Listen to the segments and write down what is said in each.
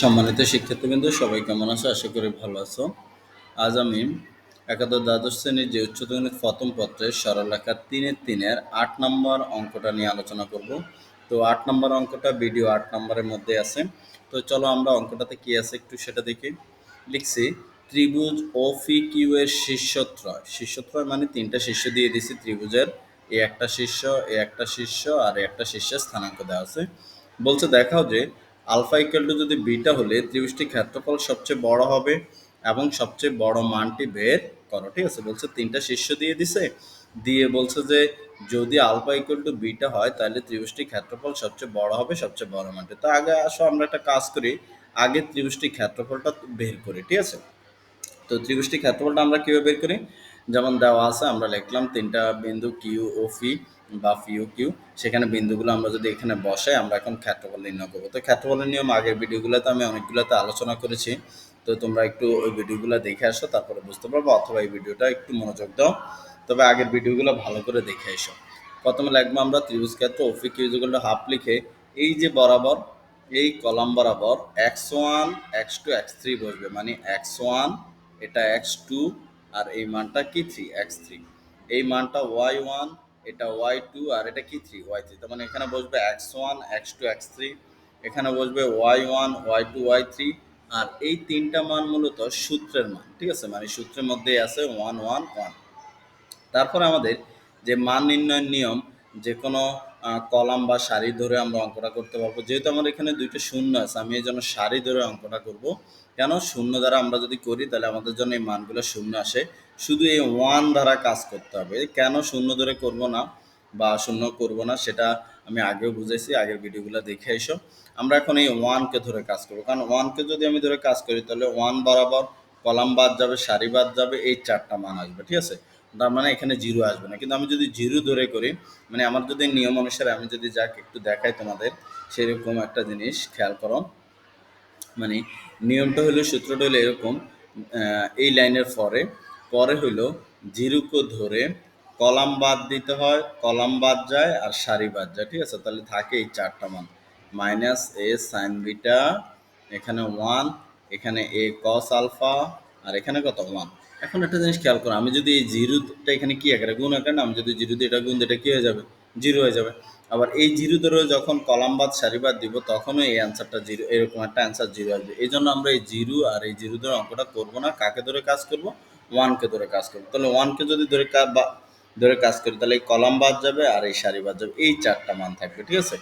সম্মানিত শিক্ষার্থীবৃন্দ, সবাই কেমন আছো? আশা করি ভালো আছো। আজ আমি একাদশ দ্বাদশ শ্রেণির যে উচ্চতর গণিত প্রথম পত্রের সরলরেখা তিনের তিনের আট নম্বর অঙ্কটা নিয়ে আলোচনা করব। তো আট নম্বর অঙ্কটা ভিডিও আট নম্বরের মধ্যে আছে। তো চলো আমরা অঙ্কটাতে কি আছে একটু সেটা দেখি। লিখছি, ত্রিভুজ ও ফি কিউ এর শীর্ষত্রয়। শীর্ষত্রয় মানে তিনটা শীর্ষ দিয়ে দিছি। ত্রিভুজের এ একটা শীর্ষ, এ একটা শীর্ষ, আর একটা শীর্ষের স্থানাঙ্ক দেওয়া আছে। বলছে দেখাও যে আলফা ইকুয়াল টু যদি বিটা হলে ত্রিভুজটির ক্ষেত্রফল সবচেয়ে বড় হবে এবং সবচেয়ে বড় মানটি বের করো, ঠিক আছে? বলছে তিনটা শীর্ষ দিয়ে দিছে। দিয়ে বলছে যে যদি আলফা ইকুয়াল টু বিটা হয়, তাহলে ত্রিভুজটির ক্ষেত্রফল সবচেয়ে বড় হবে, সবচেয়ে বড় মানটি। তো আগে আসো, আমরা একটা কাজ করি। আগে ত্রিভুজটির ক্ষেত্রফলটা বের করি, ঠিক আছে? তো ত্রিভুজটির ক্ষেত্রফলটা আমরা কীভাবে বের করি? যেমন দেওয়া আছে, আমরা লিখলাম তিনটা বিন্দু কিউ ও ফি বা ফিউ কিউ সেখানে বিন্দুগুলো আমরা যদি এখানে বসে আমরা এখন ক্ষেত্রফল নির্ণয় করব। তো ক্ষেত্রফলের নিয়ম আগের ভিডিওগুলোতে আমি অনেকগুলোতে আলোচনা করেছি। তো তোমরা একটু ওই ভিডিওগুলো দেখে আসো, তারপরে বুঝতে পারব, অথবা এই ভিডিওটা একটু মনোযোগ দাও। তবে আগের ভিডিওগুলো ভালো করে দেখে এসো। প্রথমে লিখব আমরা ত্রিভুজ ক্ষেত্র ওফি কিউজগুলো হাফ লিখে, এই যে বরাবর, এই কলাম বরাবর X one X two X three বসবে। মানে এক্স ওয়ান এটা এক্স টু আর এই মানটা কি থ্রি এক্স থ্রি এই মানটা ওয়াই ওয়ান এটা ওয়াই টু আর এটা কি থ্রি ওয়াই থ্রি তার মানে এখানে বসবে X one X two X three এখানে বসবে Y one Y two Y three আর এই তিনটা মান মূলত সূত্রের মান, ঠিক আছে? মানে সূত্রের মধ্যে আছে ওয়ান ওয়ান ওয়ান তারপরে আমাদের যে মান নির্ণয়ের নিয়ম, যে কোনো কলাম বা সারি ধরে আমরা অঙ্কটা করতে পারব। যেহেতু আমার এখানে দুইটা শূন্য আছে, আমি এই জন্য সারি ধরে অঙ্কটা করব। কেন? শূন্য দ্বারা আমরা যদি করি, তাহলে আমাদের জন্য এই মানগুলো শূন্য আসে। শুধু এই ওয়ান দ্বারা কাজ করতে হবে। কেন শূন্য ধরে করব না বা শূন্য করব না, সেটা আমি আগেও বুঝেছি। আগের ভিডিওগুলো দেখে এসো। আমরা এখন এই ওয়ানকে ধরে কাজ করব। কারণ ওয়ানকে যদি আমি ধরে কাজ করি, তাহলে ওয়ান বরাবর কলাম বাদ যাবে সারি বাদ যাবে, এই চারটা মান আসবে, ঠিক আছে? তার মানে এখানে জিরো আসবে না। কিন্তু আমি যদি জিরো ধরে করি মানে আমার যদি নিয়ম অনুসারে আমি যদি যাক একটু দেখাই তোমাদের, সেরকম একটা জিনিস খেয়াল করো। মানে নিয়মটা হলো, সূত্রটা হলো এরকম এই লাইনের পরে পরে হলো জিরোকে ধরে কলাম বাদ দিতে হয়, কলাম বাদ যায় আর সারি বাদ যায়, ঠিক আছে? তাহলে থাকে এই চারটা মান। মাইনাস এ সাইন বিটা, এখানে ওয়ান, এখানে এ কস আলফা, আর এখানে কত? ওয়ান। এখন একটা জিনিস খেয়াল করো, আমি যদি এই জিরোটা এখানে কি আকারে গুণ আকারে আমি যদি জিরো দিয়ে এটা গুণ এটা কি হয়ে যাবে? জিরো হয়ে যাবে। আবার এই জিরো ধরে যখন কলামবাদ সারিবাদ দিব তখনও এই অ্যান্সারটা জিরো, এরকম একটা অ্যান্সার জিরো আসবে। এই জন্য আমরা এই জিরো আর এই জিরো ধরে অঙ্কটা করব না। কাকে ধরে কাজ করব? ওয়ানকে ধরে কাজ করব। তাহলে ওয়ানকে যদি ধরে বা ধরে কাজ করি, তাহলে এই কলাম বাদ যাবে আর এই সারি বাদ যাবে। এই চারটা মান থাকবে, ঠিক আছে?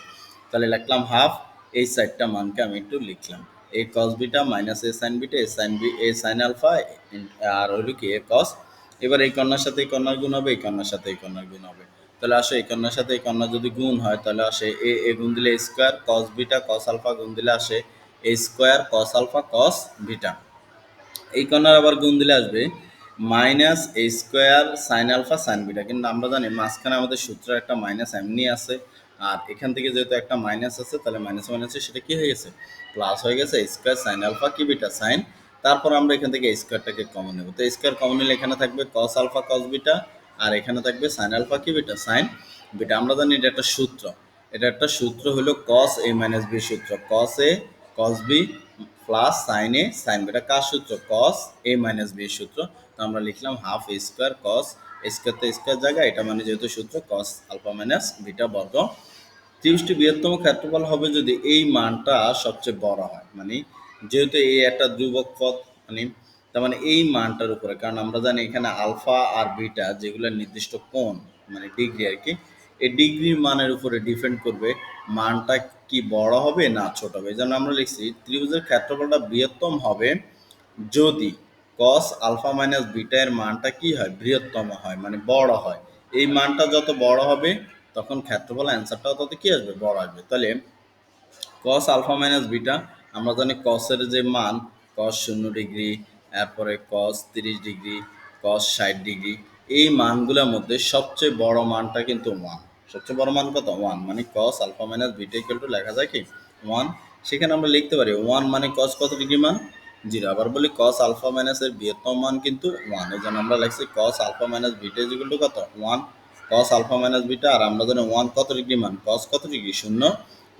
তাহলে লিখলাম হাফ এই চারটা মানকে আমি একটু লিখলাম। A cos beta minus A sin beta A sin B A sin alpha আর হইল কি এ কস এবার এই কন্যার সাথে এই কন্যার গুণ হবে এই কন্যার সাথে এই কন্যার গুণ হবে। তাহলে আসে এই কন্যার সাথে এই কন্যা যদি গুণ হয়, তাহলে আসে এ এ গুণ দিলে square cos beta cos alpha গুণ দিলে আসে A square cos alpha cos beta এই কন্যার আবার গুণ দিলে আসবে minus A square sin alpha sin beta কিন্তু আমরা জানি মাঝখানে আমাদের সূত্রের একটা মাইনাস এমনি আছে। আর এখান থেকে যেহেতু একটা মাইনাস আছে, তাহলে মাইনাস মাইনাসে সেটা কি হয়ে গেছে? প্লাস হয়ে গেছে স্কোয়ার সাইন আলফা কি বিটা সাইন তারপর আমরা এখান থেকে স্কোয়ারটাকে কমন নেব। তো স্কোয়ার কমন নিলে এখানে থাকবে কস আলফা কস বিটা আর এখানে থাকবে সাইন আলফা কি বিটা সাইন বিটা আমরা জানি এটা একটা সূত্র। এটা একটা সূত্র হলো কস এ মাইনাস বি সূত্র। Cos A cos B plus sin A sin beta কার সূত্র? কস এ মাইনাস বি সূত্র। তো আমরা লিখলাম হাফ স্কোয়ার কস স্কোয়ার তো স্কোয়ার জায়গা, এটা মানে যেহেতু সূত্র কস আলফা মাইনাস বিটা বর্গ। ত্রিশটি বৃহত্তম ক্ষেত্রফল হবে যদি এই মানটা সবচেয়ে বড় হয়। মানে যেহেতু এই একটা ধ্রুবক পথ মানে তার মানে এই মানটার উপরে। কারণ আমরা জানি এখানে আলফা আর বিটা যেগুলো নির্দিষ্ট কোণ মানে ডিগ্রি আর কি, এই ডিগ্রির মানের উপরে ডিপেন্ড করবে মানটা কি বড় হবে না ছোট হবে। এই জন্য আমরা লিখছি ত্রিভুজের ক্ষেত্রফলটা বৃহত্তম হবে যদি কস আলফা মাইনাস বিটা এর মানটা কি হয়, বৃহত্তম হয় মানে বড় হয়। এই মানটা যত বড় হবে তখন ক্ষেত্রফল অ্যান্সারটাও তত কি আসবে? বড় আসবে। তাহলে কস আলফা মাইনাস বিটা আমরা জানি কসের যে মান কস শূন্য ডিগ্রি, এরপরে কস তিরিশ ডিগ্রি কস ষাট ডিগ্রি, এই মানগুলোর মধ্যে সবচেয়ে বড় মানটা কিন্তু ওয়ান সবচেয়ে বড় মান কত? ওয়ান মানে cos alpha minus beta equal to লেখা যায় কি? ওয়ান সেখানে আমরা লিখতে পারি ওয়ান মানে কস কত ডিগ্রি মান? জিরো আবার বলি কস আলফা মাইনাসের বৃহত্তম মান কিন্তু ওয়ান এই জন্য আমরা লিখছি cos alpha minus beta equal to কত? One cos alpha minus beta আর আমরা জানি ওয়ান কত ডিগ্রি মান? কস কত ডিগ্রি শূন্য।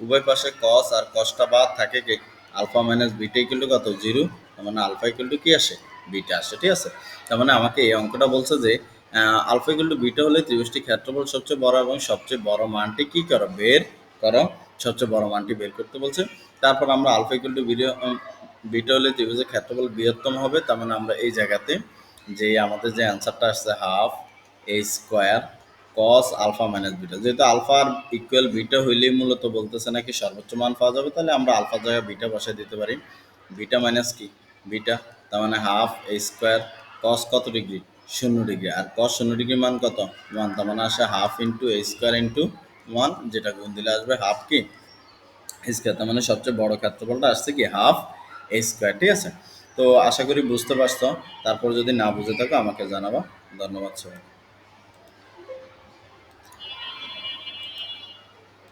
উভয় পাশে কস আর কসটা বাদ থাকে কি? আলফা মাইনাস বিটা ইকুয়াল কত? জিরো তার মানে আলফা ইকুয়াল কি আসে? বিটা আসে, ঠিক আছে? তার মানে আমাকে এই অঙ্কটা বলছে যে আলফা ইকুয়াল টু বিটা হলে ত্রিভুজটি ক্ষেত্রফল সবচেয়ে বড় এবং সবচেয়ে বড় মানটি কি করো? বের করো। সবচেয়ে বড় মানটি বের করতে বলছে। তারপর আমরা alpha equal to beta beta হলে ত্রিভুজের ক্ষেত্রফল বৃহত্তম হবে। তার মানে আমরা এই জায়গাতে যে আমাদের যে অ্যান্সারটা আসছে half A square cos alpha minus beta যেহেতু আলফা আর ইকুয়াল বিটা হইলেই মূলত বলতেছে নাকি সর্বোচ্চ মান পাওয়া যাবে, তাহলে আমরা আলফার জায়গায় বিটা বসায় দিতে পারি। বিটা মাইনাস কি? বিটা তার মানে হাফ এ স্কোয়ার কস কত ডিগ্রি শূন্য ডিগ্রি আর কস শূন্য ডিগ্রি মান কত? ওয়ান তার মানে আসে half into A square into one যেটা গুণ দিলে আসবে হাফ কি? স্কোয়ার তার মানে সবচেয়ে বড় ক্ষেত্রফলটা আসছে কি? হাফ এ স্কোয়ার ঠিক আছে? তো আশা করি বুঝতে পারছ। তারপর যদি না বুঝে থাকো, আমাকে জানাবা। ধন্যবাদ সবাই